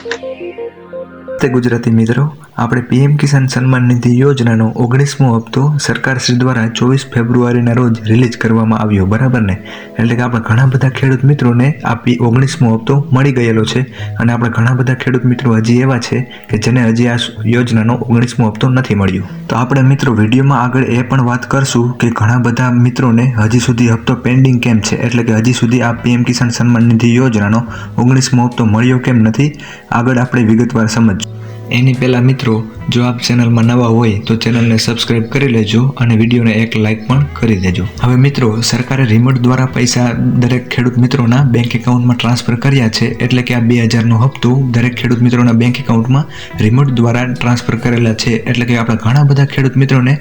તે ગુજરાતી મિત્રો, આપણે પીએમ કિસાન સન્માન નિધિ યોજનાનો ઓગણીસમો હપ્તો સરકાર શ્રી દ્વારા ચોવીસ ફેબ્રુઆરીના રોજ રિલીઝ કરવામાં આવ્યો, બરાબર ને? એટલે કે આપણે ઘણા બધા ખેડૂત મિત્રોને આ પી ઓગણીસમો હપ્તો મળી ગયેલો છે અને આપણે ઘણા બધા ખેડૂત મિત્રો હજી એવા છે કે જેને હજી આ યોજનાનો ઓગણીસમો હપ્તો નથી મળ્યો. તો આપણે મિત્રો વિડીયોમાં આગળ એ પણ વાત કરશું કે ઘણા બધા મિત્રોને હજી સુધી હપ્તો પેન્ડિંગ કેમ છે? એટલે કે હજી સુધી આ પીએમ કિસાન સન્માન નિધિ યોજનાનો ઓગણીસમો હપ્તો મળ્યો કેમ નથી? આગળ આપણે વિગતવાર સમજ એની પહેલાં મિત્રો, જો આપ ચેનલમાં નવા હોય તો ચેનલને સબસ્ક્રાઇબ કરી લેજો અને વિડીયોને એક લાઇક પણ કરી દેજો. હવે મિત્રો, સરકારે રિમોટ દ્વારા પૈસા દરેક ખેડૂત મિત્રોના બેંક એકાઉન્ટમાં ટ્રાન્સફર કર્યા છે, એટલે કે આ બે હજારનો હપ્તો દરેક ખેડૂત મિત્રોના બેંક એકાઉન્ટમાં રિમોટ દ્વારા ટ્રાન્સફર કરેલા છે, એટલે કે આપણા ઘણા બધા ખેડૂત મિત્રોને,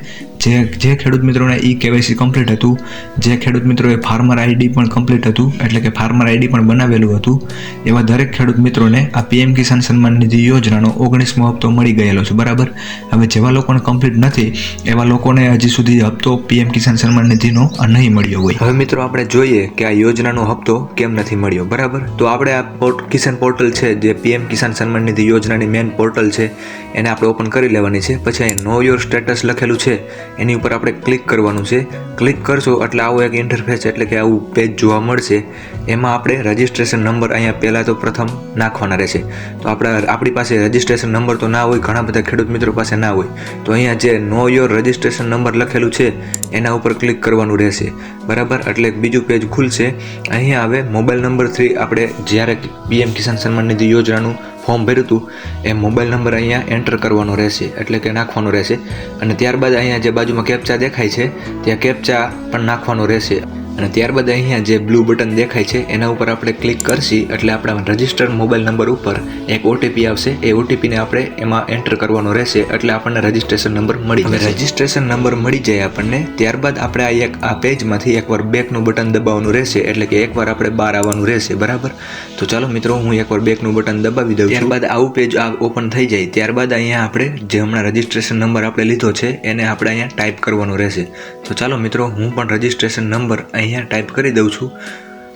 જે જે ખેડૂત મિત્રોને ઈ કેવાયસી કમ્પ્લીટ હતું, જે ખેડૂત મિત્રોએ ફાર્મર આઈડી પણ કમ્પ્લીટ હતું, એટલે કે ફાર્મર આઈડી પણ બનાવેલું હતું, એવા દરેક ખેડૂત મિત્રોને આ પીએમ કિસાન સન્માન નિધિ યોજનાનો ઓગણીસમો હપ્તો મળી ગયેલો છે, બરાબર? હવે જેવા લોકોને કમ્પ્લીટ નથી, એવા લોકોને હજી સુધી હપ્તો પીએમ કિસાન સન્માન નિધિનો નહીં મળ્યો હોય. હવે મિત્રો આપણે જોઈએ કે આ યોજનાનો હપ્તો કેમ નથી મળ્યો, બરાબર? તો આપણે આ પોર્ટ, કિસાન પોર્ટલ છે, જે પીએમ કિસાન સન્માન નિધિ યોજનાની મેન પોર્ટલ છે, એને આપણે ઓપન કરી લેવાની છે. પછી અહીં નો યોર સ્ટેટસ લખેલું છે, એની ઉપર આપણે ક્લિક કરવાનું છે. ક્લિક કરશો એટલે આવું એક ઇન્ટરફેસ એટલે કે આવું પેજ જોવા મળશે. એમાં આપણે રજિસ્ટ્રેશન નંબર અહીંયા પહેલાં તો પ્રથમ નાખવાના રહેશે. તો આપણે આપણી પાસે રજિસ્ટ્રેશન નંબર તો ના હોય, ઘણા બધા ખેડૂત મિત્રો પાસે ના હોય. તો અહીંયા જે નો યોર રજિસ્ટ્રેશન નંબર લખેલું છે, એના ઉપર ક્લિક કરવાનું રહેશે. બરાબર? એટલે બીજું પેજ ખુલશે. અહીંયા હવે મોબાઈલ નંબર થ્રી આપણે જ્યારે પીએમ કિસાન સન્માન નિધિ યોજનાનું ફોર્મ ભર્યું હતું, એ મોબાઈલ નંબર અહીંયા એન્ટર કરવાનો રહેશે, એટલે કે નાખવાનો રહેશે. અને ત્યારબાદ અહીંયા જે બાજુમાં કેપ્ચા દેખાય છે, ત્યાં કેપ્ચા પણ નાખવાનો રહેશે. અને ત્યારબાદ અહીંયા જે બ્લુ બટન દેખાય છે એના ઉપર આપણે ક્લિક કરશી એટલે આપણા રજિસ્ટર્ડ મોબાઈલ નંબર ઉપર એક ઓટીપી આવશે. એ ઓટીપીને આપણે એમાં એન્ટર કરવાનો રહેશે એટલે આપણને રજિસ્ટ્રેશન નંબર મળી જાય રજિસ્ટ્રેશન નંબર મળી જાય આપણને ત્યારબાદ આપણે આ એક આ પેજમાંથી એકવાર બેકનું બટન દબાવવાનું રહેશે એટલે કે એકવાર આપણે બહાર આવવાનું રહેશે બરાબર? તો ચાલો મિત્રો હું એકવાર બેકનું બટન દબાવી દઉં ત્યારબાદ આવું પેજ આ ઓપન થઈ જાય ત્યારબાદ અહીંયા આપણે જે હમણાં રજિસ્ટ્રેશન નંબર આપણે લીધો છે એને આપણે અહીંયા ટાઈપ કરવાનો રહેશે. તો ચાલો મિત્રો હું પણ રજિસ્ટ્રેશન નંબર અહીંયા ટાઈપ કરી દઉં છું.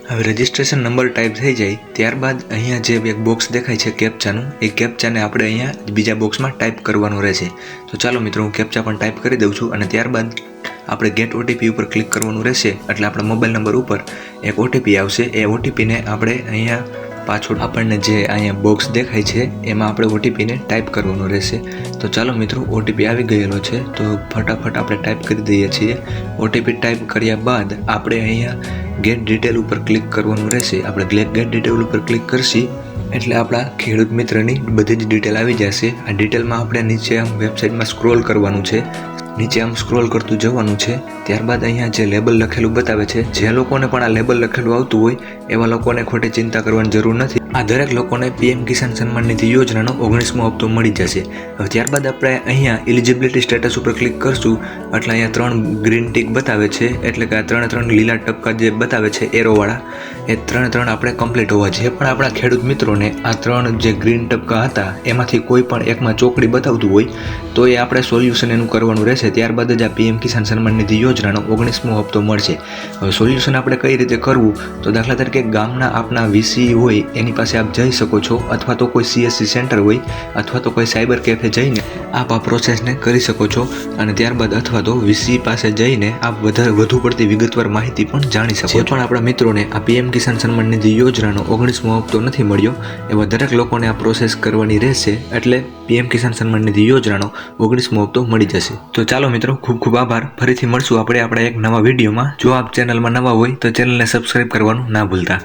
હવે રજિસ્ટ્રેશન નંબર ટાઈપ થઈ જાય, ત્યારબાદ અહીંયા જે એક બોક્સ દેખાય છે કેપ્ચાનું એ કેપ્ચાને આપણે અહીંયા બીજા બોક્સમાં ટાઈપ કરવાનું રહેશે. તો ચાલો મિત્રો, હું કેપ્ચા પણ ટાઈપ કરી દઉં છું અને ત્યારબાદ આપણે ગેટ ઓટીપી ઉપર ક્લિક કરવાનું રહેશે. એટલે આપણા મોબાઈલ નંબર ઉપર એક ઓટીપી આવશે. એ ઓટીપીને આપણે અહીંયા પાછળ આપણને જે અહીંયા બોક્સ દેખાય છે, એમાં આપણે ઓટીપીને ટાઈપ કરવાનું રહેશે. તો ચાલો મિત્રો ઓટીપી આવી ગયેલો છે, તો ફટાફટ આપણે ટાઈપ કરી દઈએ છીએ. ઓટીપી ટાઈપ કર્યા બાદ આપણે અહીંયા ગેટ ડિટેલ ઉપર ક્લિક કરવાનું રહેશે. આપણે ગેટ ડિટેલ ઉપર ક્લિક કરશી, એટલે આપણા ખેડૂત મિત્રની બધી જ ડિટેલ આવી જશે. આ ડિટેલમાં આપણે નીચે આમ વેબસાઇટમાં સ્ક્રોલ કરવાનું છે. નીચે આમ સ્ક્રોલ કરતું જવાનું છે, ત્યારબાદ અહીંયા જે લેબલ લખેલું બતાવે છે, જે લોકોને પણ આ લેબલ લખેલું આવતું હોય, એવા લોકોને ખોટી ચિંતા કરવાની જરૂર નથી. આ દરેક લોકોને પીએમ કિસાન સન્માન નિધિ યોજનાનો ઓગણીસમો હપ્તો મળી જશે. હવે ત્યારબાદ આપણે અહીંયા એલિજિબિલિટી સ્ટેટસ ઉપર ક્લિક કરશું, એટલે અહીંયા ત્રણ ગ્રીન ટીક બતાવે છે, એટલે કે આ ત્રણે ત્રણ લીલા ટપકા જે બતાવે છે, એરોવાળા, એ ત્રણે ત્રણ આપણે કમ્પ્લીટ હોવા જે પણ આપણા ખેડૂત મિત્રોને આ ત્રણ જે ગ્રીન ટપકા હતા, એમાંથી કોઈ પણ એકમાં ચોકડી બતાવતું હોય, તો એ આપણે સોલ્યુશન એનું કરવાનું રહેશે. ત્યારબાદ જ આ પીએમ કિસાન સન્માન નિધિ યોજનાનો ઓગણીસમો હપ્તો મળશે. હવે સોલ્યુશન આપણે કઈ રીતે કરવું? તો દાખલા તરીકે ગામના આપના વીસી હોય, એની પાસે આપ જઈ શકો છો, અથવા તો કોઈ સીએસસી સેન્ટર હોય, અથવા તો કોઈ સાયબર કેફે જઈને આપ આ પ્રોસેસને કરી શકો છો અને ત્યારબાદ અથવા તો વીસી પાસે જઈને આપ વધારે વધુ પડતી વિગતવાર માહિતી પણ જાણી શકો જે પણ આપણા મિત્રોને આ પીએમ કિસાન સન્માન નિધિ યોજનાનો ઓગણીસમો હપ્તો નથી મળ્યો, એવા દરેક લોકોને આ પ્રોસેસ કરવાની રહેશે, એટલે પીએમ કિસાન સન્માન નિધિ યોજનાનો ઓગણીસમો હપ્તો મળી જશે. તો ચાલો મિત્રો, ખૂબ ખૂબ આભાર. ફરીથી મળશું આપણે આપણા એક નવા વિડીયોમાં. જો આપ ચેનલમાં નવા હોય તો ચેનલને સબસ્ક્રાઈબ કરવાનું ના ભૂલતા.